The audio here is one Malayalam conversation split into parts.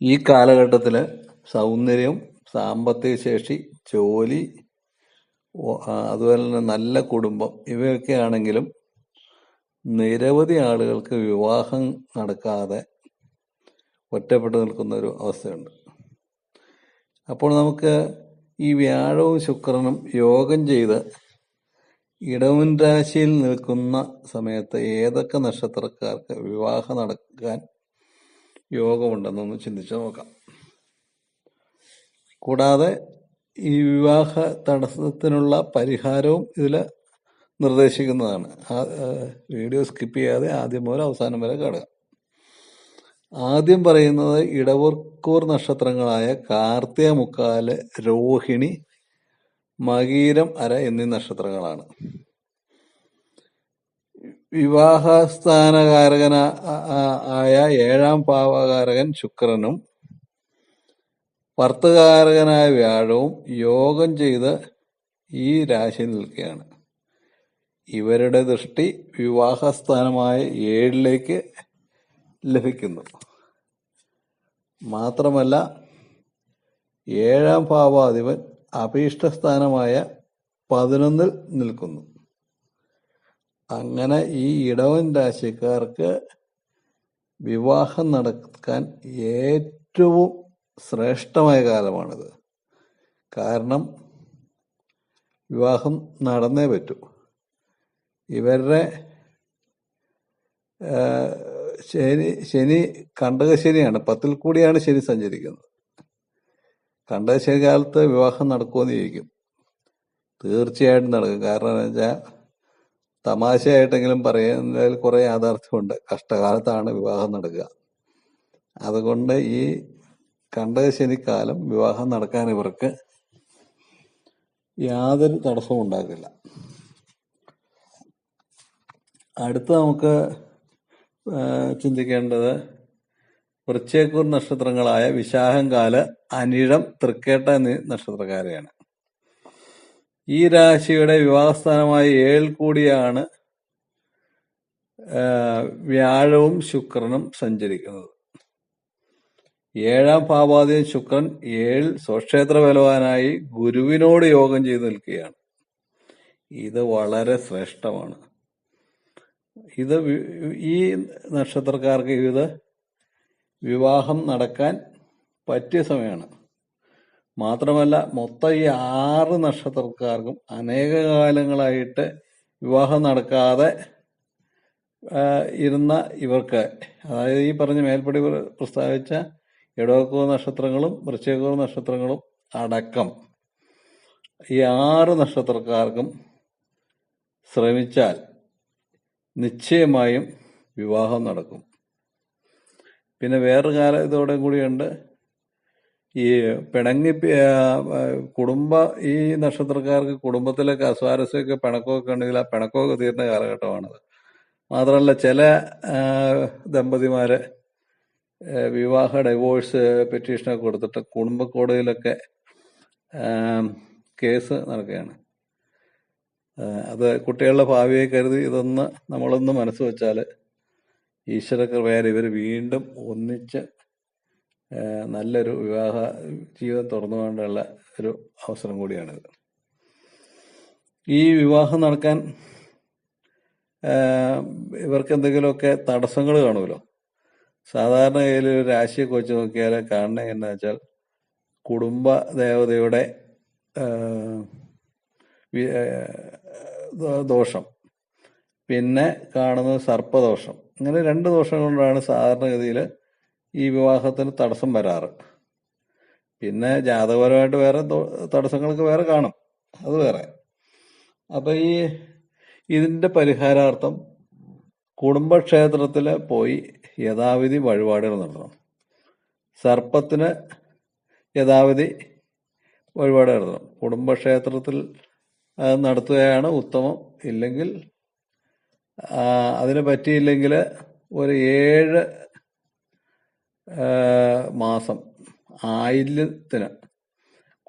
ഈ കാലഘട്ടത്തിൽ സൗന്ദര്യം സാമ്പത്തിക ശേഷി ജോലി അതുപോലെ തന്നെ നല്ല കുടുംബം ഇവയൊക്കെ ആണെങ്കിലും നിരവധി ആളുകൾക്ക് വിവാഹം നടക്കാതെ ഒറ്റപ്പെട്ടു നിൽക്കുന്ന ഒരു അവസ്ഥയുണ്ട്. അപ്പോൾ നമുക്ക് ഈ വ്യാഴവും ശുക്രനും യോഗം ചെയ്ത് ഇടവൻ രാശിയിൽ നിൽക്കുന്ന സമയത്ത് ഏതൊക്കെ നക്ഷത്രക്കാർക്ക് വിവാഹം നടക്കാൻ യോഗമുണ്ടെന്നൊന്ന് ചിന്തിച്ചു നോക്കാം. കൂടാതെ ഈ വിവാഹ തടസ്സത്തിനുള്ള പരിഹാരവും ഇതിൽ നിർദ്ദേശിക്കുന്നതാണ്. വീഡിയോ സ്കിപ്പ് ചെയ്യാതെ ആദ്യം മുതൽ അവസാനം വരെ കാണുക. ആദ്യം പറയുന്നത് ഇടവർക്കൂർ നക്ഷത്രങ്ങളായ കാർത്തിക മുക്കാൽ രോഹിണി മകീരം അര എന്നീ നക്ഷത്രങ്ങളാണ്. വിവാഹസ്ഥാനകാരകന ആയ ഏഴാം പാവകാരകൻ ശുക്രനും വർത്തകാരകനായ വ്യാഴവും യോഗം ചെയ്ത് ഈ രാശി നിൽക്കുകയാണ്. ഇവരുടെ ദൃഷ്ടി വിവാഹസ്ഥാനമായ ഏഴിലേക്ക് ലഭിക്കുന്നു. മാത്രമല്ല ഏഴാം ഭാവാധിപൻ അഭീഷ്ടസ്ഥാനമായ പതിനൊന്നിൽ നിൽക്കുന്നു. അങ്ങനെ ഈ ഇടവൻ രാശിക്കാർക്ക് വിവാഹം നടക്കാൻ ഏറ്റവും ശ്രേഷ്ഠമായ കാലമാണിത്. കാരണം വിവാഹം നടന്നേ പറ്റൂ. ഇവരുടെ ശനി ശനി കണ്ടകശനിയാണ്. പത്തിൽ കൂടിയാണ് ശനി സഞ്ചരിക്കുന്നത്. കണ്ടകശനി കാലത്ത് വിവാഹം നടക്കുമെന്ന് ചോദിക്കും. തീർച്ചയായിട്ടും നടക്കും. കാരണം എന്താ വെച്ചാൽ തമാശയായിട്ടെങ്കിലും പറയുന്നതിൽ കുറെ യാഥാർത്ഥ്യമുണ്ട്. കഷ്ടകാലത്താണ് വിവാഹം നടക്കുക. അതുകൊണ്ട് ഈ കണ്ടകശനിക്കാലം വിവാഹം നടക്കാൻ ഇവർക്ക് യാതൊരു തടസ്സവും ഉണ്ടാകില്ല അടുത്ത നമുക്ക് ചിന്തിക്കേണ്ടത് വൃശ്ചേക്കൂർ നക്ഷത്രങ്ങളായ വിശാഖം കാല അനിഴം തൃക്കേട്ട എന്നീ നക്ഷത്രക്കാരെയാണ്. ഈ രാശിയുടെ വിവാഹസ്ഥാനമായ ഏഴിൽ കൂടിയാണ് വ്യാഴവും ശുക്രനും സഞ്ചരിക്കുന്നത്. ഏഴാം ഭാവാധിപൻ ശുക്രൻ ഏഴിൽ സ്വക്ഷേത്ര ബലവാനായി ഗുരുവിനോട് യോഗം ചെയ്തു നിൽക്കുകയാണ്. ഇത് വളരെ ശ്രേഷ്ഠമാണ്. ഇത് ഈ നക്ഷത്രക്കാർക്ക് ഇത് വിവാഹം നടക്കാൻ പറ്റിയ സമയമാണ്. മാത്രമല്ല മൊത്തം ഈ ആറ് നക്ഷത്രക്കാർക്കും അനേക കാലങ്ങളായിട്ട് വിവാഹം നടക്കാതെ ഇരുന്ന ഇവർക്ക് അതായത് ഈ പറഞ്ഞ മേൽപ്പടി പ്ര- പ്രസ്താവിച്ച ഇടവക്കൂർ നക്ഷത്രങ്ങളും വൃശ്ചികോ നക്ഷത്രങ്ങളും അടക്കം ഈ ആറ് നക്ഷത്രക്കാർക്കും ശ്രമിച്ചാൽ നിശ്ചയമായും വിവാഹം നടക്കും. പിന്നെ വേറൊരു കാലം ഇതോടെ കൂടിയുണ്ട്. ഈ പിണങ്ങി കുടുംബ ഈ നക്ഷത്രക്കാർക്ക് കുടുംബത്തിലൊക്കെ അസ്വാരസ്യമൊക്കെ പിണക്കമൊക്കെ ഉണ്ടെങ്കിൽ ആ പിണക്കമൊക്കെ തീരുന്ന കാലഘട്ടമാണത്. മാത്രമല്ല ചില ദമ്പതിമാരെ വിവാഹ ഡൈവോഴ്സ് പെറ്റീഷനൊക്കെ കൊടുത്തിട്ട് കുടുംബ കോടതിയിലൊക്കെ കേസ് നടക്കുകയാണ്. അത് കുട്ടികളുടെ ഭാവിയെ കരുതി ഇതൊന്ന് നമ്മളൊന്ന് മനസ്സ് വെച്ചാൽ ഈശ്വര കൃപയാൽ ഇവർ വീണ്ടും ഒന്നിച്ച് നല്ലൊരു വിവാഹ ജീവിതം തുറന്നു കൊണ്ടുള്ള ഒരു അവസരം കൂടിയാണിത്. ഈ വിവാഹം നടക്കാൻ ഇവർക്ക് എന്തെങ്കിലുമൊക്കെ തടസ്സങ്ങൾ കാണുമല്ലോ? സാധാരണ കയ്യിൽ ഒരു രാശിയെ കുറിച്ച് നോക്കിയാൽ കാണുന്നത് എന്താ വെച്ചാൽ കുടുംബ ദേവതയുടെ ദോഷം. പിന്നെ കാണുന്നത് സർപ്പദോഷം. ഇങ്ങനെ രണ്ട് ദോഷം കൊണ്ടാണ് സാധാരണഗതിയിൽ ഈ വിവാഹത്തിന് തടസ്സം വരാറ്. പിന്നെ ജാതകപരമായിട്ട് വേറെ തടസ്സങ്ങൾക്ക് വേറെ കാണും. അത് വേറെ. അപ്പൊ ഈ ഇതിന്റെ പരിഹാരാർത്ഥം കുടുംബക്ഷേത്രത്തിൽ പോയി യഥാവിധി വഴിപാടുകൾ നടത്തണം. സർപ്പത്തിന് യഥാവിധി വഴിപാട് നടത്തണം. കുടുംബക്ഷേത്രത്തിൽ നടത്തുകയാണ് ഉത്തമം. ഇല്ലെങ്കിൽ അതിനെ പറ്റിയില്ലെങ്കിൽ ഒരു ഏഴ് മാസം ആയില്യത്തിന്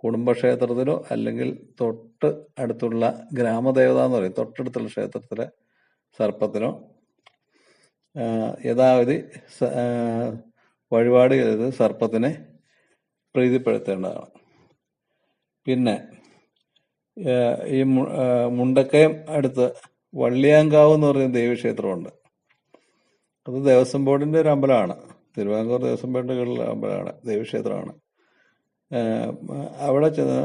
കുടുംബക്ഷേത്രത്തിലോ അല്ലെങ്കിൽ തൊട്ട് അടുത്തുള്ള ഗ്രാമദേവത എന്ന് പറയും. തൊട്ടടുത്തുള്ള ക്ഷേത്രത്തിലെ സർപ്പത്തിനോ. യഥാവധി വഴിപാട് ചെയ്ത് സർപ്പത്തിനെ പ്രീതിപ്പെടുത്തേണ്ടതാണ്. പിന്നെ ഈ മുണ്ടക്കയം അടുത്ത് വള്ളിയാങ്കാവ് എന്ന് പറയുന്ന ദേവീക്ഷേത്രമുണ്ട്. അത് ദേവസ്വം ബോർഡിന്റെ ഒരു അമ്പലമാണ്. തിരുവാങ്കൂർ ദേവസ്വം അമ്പലമാണ് ദേവീക്ഷേത്രമാണ്. അവിടെ ചെന്ന്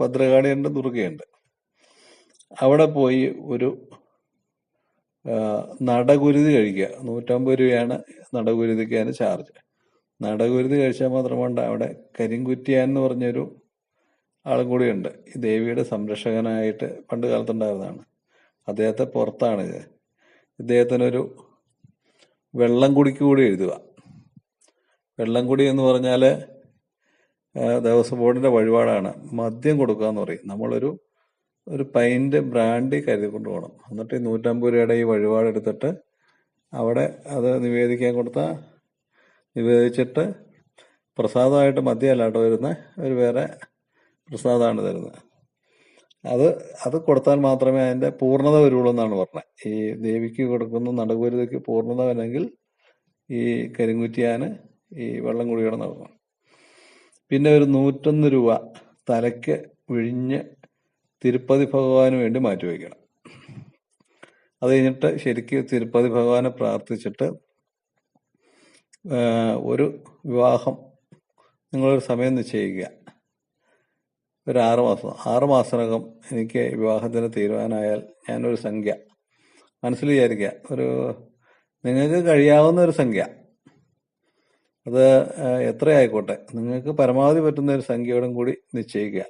ഭദ്രകാളിയുണ്ട് ദുർഗയുണ്ട്. അവിടെ പോയി ഒരു നടകുരുതി കഴിക്കുക. നൂറ്റമ്പത് രൂപയാണ് നടകുരുതിക്ക് അതിന് ചാർജ്. നടകുരുതി കഴിച്ചാൽ മാത്രമുണ്ട് അവിടെ കരിങ്കുറ്റിയാൻ എന്ന് പറഞ്ഞൊരു ആളും കൂടിയുണ്ട്. ഈ ദേവിയുടെ സംരക്ഷകനായിട്ട് പണ്ട് കാലത്തുണ്ടായിരുന്നതാണ്. അദ്ദേഹത്തെ പുറത്താണിത് ഇദ്ദേഹത്തിനൊരു വെള്ളം കുടിക്ക് കൂടി എഴുതുക. വെള്ളം കുടി എന്ന് പറഞ്ഞാൽ ദേവസ്വം ബോർഡിന്റെ വഴിപാടാണ്. മദ്യം കൊടുക്കുക എന്ന് പറയും. നമ്മളൊരു ഒരു പൈന്റെ ബ്രാൻഡ് കരുതി കൊണ്ടുപോകണം എന്നിട്ട് ഈ നൂറ്റമ്പത് രൂപയുടെ ഈ വഴിപാടെടുത്തിട്ട് അവിടെ അത് നിവേദിക്കാൻ കൊടുത്താൽ നിവേദിച്ചിട്ട് പ്രസാദമായിട്ട് മദ്യമല്ലാട്ടോ വരുന്ന ഒരു വേറെ പ്രസാദമാണ് തരുന്നത്. അത് അത് കൊടുത്താൽ മാത്രമേ അതിന്റെ പൂർണത വരുള്ളൂ എന്നാണ് പറഞ്ഞത്. ഈ ദേവിക്ക് കൊടുക്കുന്ന നടകുരുതിക്ക് പൂർണത വരണമെങ്കിൽ ഈ കരിങ്കുറ്റിയാന് ഈ വെള്ളം കുടിക്കണം നടക്കണം പിന്നെ ഒരു നൂറ്റൊന്ന് രൂപ തലയ്ക്ക് വിഴിഞ്ഞ് തിരുപ്പതി ഭഗവാന് വേണ്ടി മാറ്റിവെക്കണം അത് കഴിഞ്ഞിട്ട് ശരിക്കും തിരുപ്പതി ഭഗവാനെ പ്രാർത്ഥിച്ചിട്ട് ഒരു വിവാഹം നിങ്ങളൊരു സമയം നിശ്ചയിക്കുക. ഒരു ആറ് മാസം ആറ് മാസത്തിനകം എനിക്ക് വിവാഹത്തിന് തീരുമാനമായാൽ ഞാനൊരു സംഖ്യ മനസ്സിൽ വിചാരിക്കുക. ഒരു നിങ്ങൾക്ക് കഴിയാവുന്ന ഒരു സംഖ്യ. അത് എത്രയായിക്കോട്ടെ. നിങ്ങൾക്ക് പരമാവധി പറ്റുന്ന ഒരു സംഖ്യയോടും കൂടി നിശ്ചയിക്കുക.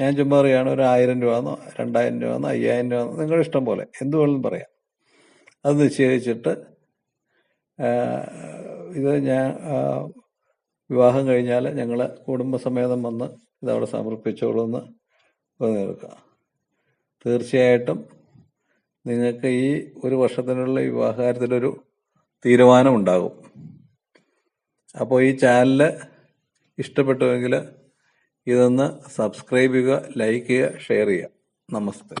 ഞാൻ ചുമ്മാ പറയുകയാണ് ഒരു ആയിരം രൂപന്നോ രണ്ടായിരം രൂപന്നോ അയ്യായിരം രൂപന്നോ നിങ്ങളുടെ ഇഷ്ടം പോലെ എന്ത് വേണമെങ്കിലും പറയാം. അത് നിശ്ചയിച്ചിട്ട് ഇത് ഞാൻ വിവാഹം കഴിഞ്ഞാൽ ഞങ്ങൾ കുടുംബസമേതം വന്ന് ഇതവിടെ സമർപ്പിച്ചോളൂ എന്ന് പറഞ്ഞു തീർക്കുക തീർച്ചയായിട്ടും നിങ്ങൾക്ക് ഈ ഒരു വർഷത്തിനുള്ള വിവാഹകാര്യത്തിലൊരു തീരുമാനം ഉണ്ടാകും അപ്പോൾ ഈ ചാനൽ ഇഷ്ടപ്പെട്ടുവെങ്കിൽ ഇതൊന്ന് സബ്സ്ക്രൈബ് ചെയ്യുക ലൈക്ക് ചെയ്യുക ഷെയർ ചെയ്യുക. നമസ്തേ.